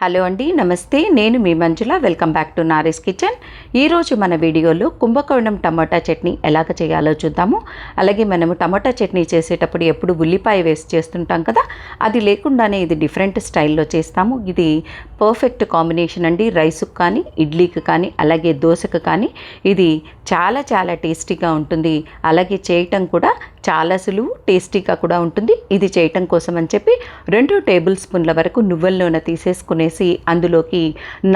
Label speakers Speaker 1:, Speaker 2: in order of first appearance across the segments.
Speaker 1: Hello అండి నమస్తే. నేను మీ Manjula. Welcome back to Nari's kitchen. ఈరోజు మన వీడియోలో కుంభకోణం టమాటా చట్నీ ఎలాగ చేయాలో చూద్దాము. అలాగే మనము టమాటా చట్నీ చేసేటప్పుడు ఎప్పుడు ఉల్లిపాయ వేసి చేస్తుంటాం కదా అది లేకుండానే ఇది డిఫరెంట్ స్టైల్లో చేస్తాము. ఇది పర్ఫెక్ట్ కాంబినేషన్ అండి. రైస్కి కానీ ఇడ్లీకి కానీ అలాగే దోశకు కానీ ఇది చాలా చాలా టేస్టీగా ఉంటుంది. అలాగే చేయటం కూడా చాలా సులువు టేస్టీగా కూడా ఉంటుంది. ఇది చేయటం కోసం అని చెప్పి రెండు టేబుల్ స్పూన్ల వరకు నువ్వుల నూనె వేసి అందులోకి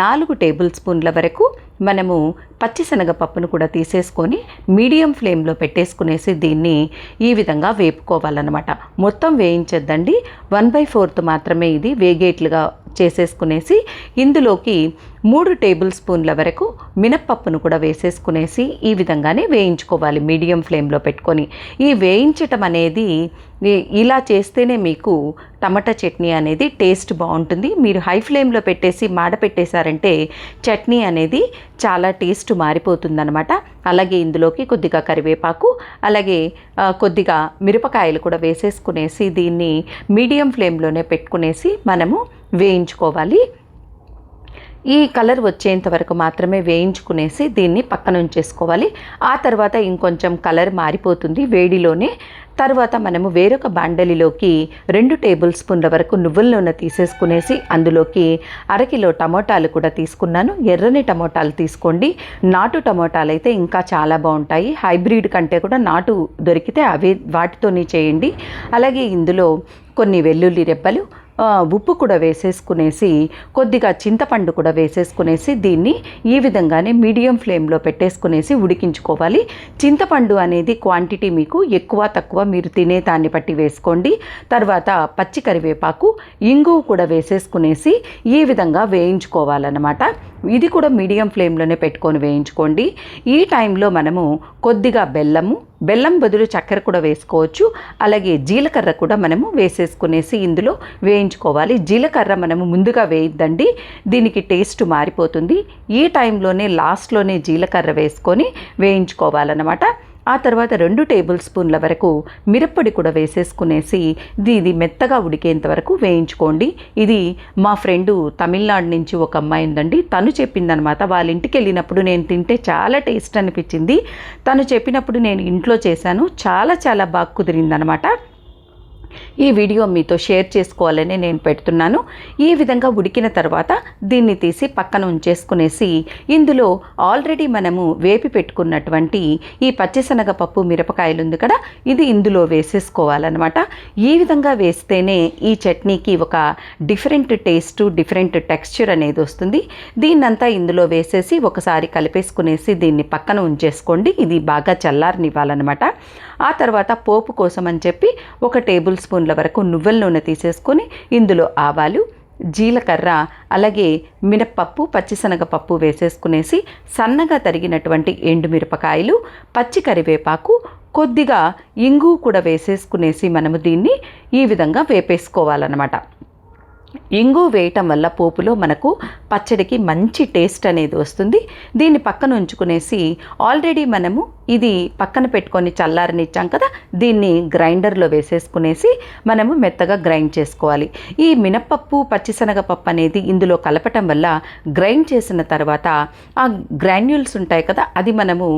Speaker 1: నాలుగు టేబుల్ స్పూన్ల వరకు మనము పచ్చిశనగపప్పును కూడా తీసేసుకొని మీడియం ఫ్లేమ్లో పెట్టేసుకునేసి దీన్ని ఈ విధంగా వేపుకోవాలన్నమాట. మొత్తం వేయించొద్దండి. వన్ బై ఫోర్త్ మాత్రమే ఇది వేగేట్లుగా చేసేసుకునేసి ఇందులోకి మూడు టేబుల్ స్పూన్ల వరకు మినప్పప్పును కూడా వేసేసుకునేసి ఈ విధంగానే వేయించుకోవాలి మీడియం ఫ్లేమ్లో పెట్టుకొని. ఈ వేయించటం అనేది ఇలా చేస్తేనే మీకు టమాటా చట్నీ అనేది టేస్ట్ బాగుంటుంది. మీరు హై ఫ్లేమ్లో పెట్టేసి మాడ పెట్టేశారంటే చట్నీ అనేది చాలా టేస్ట్ మారిపోతుందన్నమాట. అలాగే ఇందులోకి కొద్దిగా కరివేపాకు అలాగే కొద్దిగా మిరపకాయలు కూడా వేసేసుకునేసి దీన్ని మీడియం ఫ్లేమ్లోనే పెట్టుకునేసి మనము వేయించుకోవాలి. ఈ కలర్ వచ్చేంత వరకు మాత్రమే వేయించుకునేసి దీన్ని పక్కన ఉంచేసుకోవాలి. ఆ తర్వాత ఇంకొంచెం కలర్ మారిపోతుంది వేడిలోనే. తర్వాత మనము వేరొక బాండలిలోకి రెండు టేబుల్ స్పూన్ల వరకు నువ్వుల నూనె తీసేసుకునేసి అందులోకి అరకిలో టమోటాలు కూడా తీసుకున్నాను. ఎర్రని టమోటాలు తీసుకోండి. నాటు టమోటాలు అయితే ఇంకా చాలా బాగుంటాయి. హైబ్రిడ్ కంటే కూడా నాటు దొరికితే అవి వాటితోనే చేయండి. అలాగే ఇందులో కొన్ని వెల్లుల్లి రెబ్బలు ఉప్పు కూడా వేసేసుకునేసి కొద్దిగా చింతపండు కూడా వేసేసుకునేసి దీన్ని ఈ విధంగానే మీడియం ఫ్లేమ్లో పెట్టేసుకునేసి ఉడికించుకోవాలి. చింతపండు అనేది క్వాంటిటీ మీకు ఎక్కువ తక్కువ మీరు తినే దాన్ని బట్టి వేసుకోండి. తర్వాత పచ్చి కరివేపాకు ఇంగు కూడా వేసేసుకునేసి ఈ విధంగా వేయించుకోవాలన్నమాట. ఇది కూడా మీడియం ఫ్లేమ్లోనే పెట్టుకొని వేయించుకోండి. ఈ టైంలో మనము కొద్దిగా బెల్లము బెల్లం బదులు చక్కెర కూడా వేసుకోవచ్చు. అలాగే జీలకర్ర కూడా మనము వేసేసుకునేసి ఇందులో వేయించుకోవాలి. జీలకర్ర మనము ముందుగా వేయద్దండి. దీనికి టేస్ట్ మారిపోతుంది. ఈ టైంలోనే లాస్ట్లోనే జీలకర్ర వేసుకొని వేయించుకోవాలన్నమాట. ఆ తర్వాత రెండు టేబుల్ స్పూన్ల వరకు మిరప్పొడి కూడా వేసేసుకునేసి ఇది ఇది మెత్తగా ఉడికేంత వరకు వేయించుకోండి. ఇది మా ఫ్రెండు తమిళనాడు నుంచి ఒక అమ్మాయి ఉందండి. తను చెప్పిందనమాట వాళ్ళ ఇంటికి వెళ్ళినప్పుడు నేను తింటే చాలా టేస్ట్ అనిపించింది. తను చెప్పినప్పుడు నేను ఇంట్లో చేశాను. చాలా చాలా బాగా కుదిరిందనమాట ఈ వీడియో మీతో షేర్ చేసుకోవాలని నేను పెడుతున్నాను. ఈ విధంగా ఉడికిన తర్వాత దీన్ని తీసి పక్కన ఉంచేసుకునేసి ఇందులో ఆల్రెడీ మనము వేపి పెట్టుకున్నటువంటి ఈ పచ్చిశనగపప్పు మిరపకాయలు ఉంది కదా ఇది ఇందులో వేసేసుకోవాలన్నమాట. ఈ విధంగా వేస్తేనే ఈ చట్నీకి ఒక డిఫరెంట్ టేస్ట్ డిఫరెంట్ టెక్స్చర్ అనేది వస్తుంది. దీన్నంతా ఇందులో వేసేసి ఒకసారి కలిపేసుకునేసి దీన్ని పక్కన ఉంచేసుకోండి. ఇది బాగా చల్లారనివ్వాలన్నమాట. ఆ తర్వాత పోపు కోసం అని చెప్పి ఒక టేబుల్ స్పూన్ స్పూన్ల వరకు నువ్వుల నూనె తీసేసుకొని ఇందులో ఆవాలు జీలకర్ర అలాగే మినప్పప్పు పచ్చిశనగపప్పు వేసేసుకునేసి సన్నగా తరిగినటువంటి ఎండుమిరపకాయలు పచ్చి కరివేపాకు కొద్దిగా ఇంగు కూడా వేసేసుకునేసి మనము దీన్ని ఈ విధంగా వేపేసుకోవాలన్నమాట. ఇంగు వేయటం వల్ల పోపులో మనకు పచ్చడికి మంచి టేస్ట్ అనేది వస్తుంది. దీన్ని పక్కన ఉంచుకునేసి ఆల్రెడీ మనము ఇది పక్కన పెట్టుకొని చల్లారనిచ్చాం కదా దీన్ని గ్రైండర్లో వేసేసుకునేసి మనము మెత్తగా గ్రైండ్ చేసుకోవాలి. ఈ మినప్పప్పు పచ్చిశనగపప్పు అనేది ఇందులో కలపటం వల్ల గ్రైండ్ చేసిన తర్వాత ఆ గ్రాన్యూల్స్ ఉంటాయి కదా అది మనము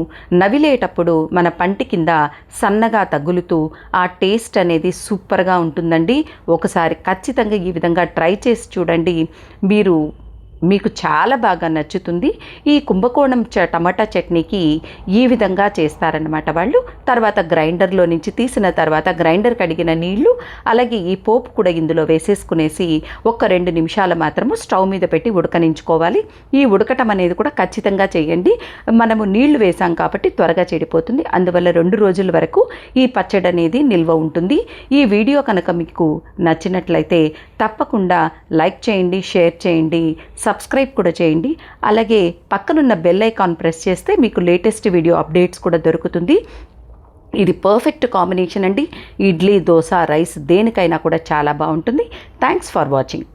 Speaker 1: నవిలేటప్పుడు మన పంటి కింద సన్నగా తగులుతూ ఆ టేస్ట్ అనేది సూపర్గా ఉంటుందండి. ఒకసారి ఖచ్చితంగా ఈ విధంగా ట్రై చేసి చూడండి. మీరు మీకు చాలా బాగా నచ్చుతుంది. ఈ కుంభకోణం చ టమాటా చట్నీకి ఈ విధంగా చేస్తారనమాట వాళ్ళు. తర్వాత గ్రైండర్లో నుంచి తీసిన తర్వాత గ్రైండర్ కడిగిన నీళ్ళు అలాగే ఈ పోపు కూడా ఇందులో వేసేసుకునేసి ఒక రెండు నిమిషాలు మాత్రము స్టవ్ మీద పెట్టి ఉడకనించుకోవాలి. ఈ ఉడకటం అనేది కూడా ఖచ్చితంగా చేయండి. మనము నీళ్ళు వేసాం కాబట్టి త్వరగా చెడిపోతుంది. అందువల్ల రెండు రోజుల వరకు ఈ పచ్చడి అనేది నిల్వ ఉంటుంది. ఈ వీడియో కనుక మీకు నచ్చినట్లయితే తప్పకుండా లైక్ చేయండి షేర్ చేయండి సబ్స్క్రైబ్ కూడా చేయండి. అలాగే పక్కనున్న బెల్ ఐకాన్ ప్రెస్ చేస్తే మీకు లేటెస్ట్ వీడియో అప్డేట్స్ కూడా దొరుకుతుంది. ఇది పర్ఫెక్ట్ కాంబినేషన్ అండి. ఇడ్లీ దోశ రైస్ దేనికైనా కూడా చాలా బాగుంటుంది. Thanks for watching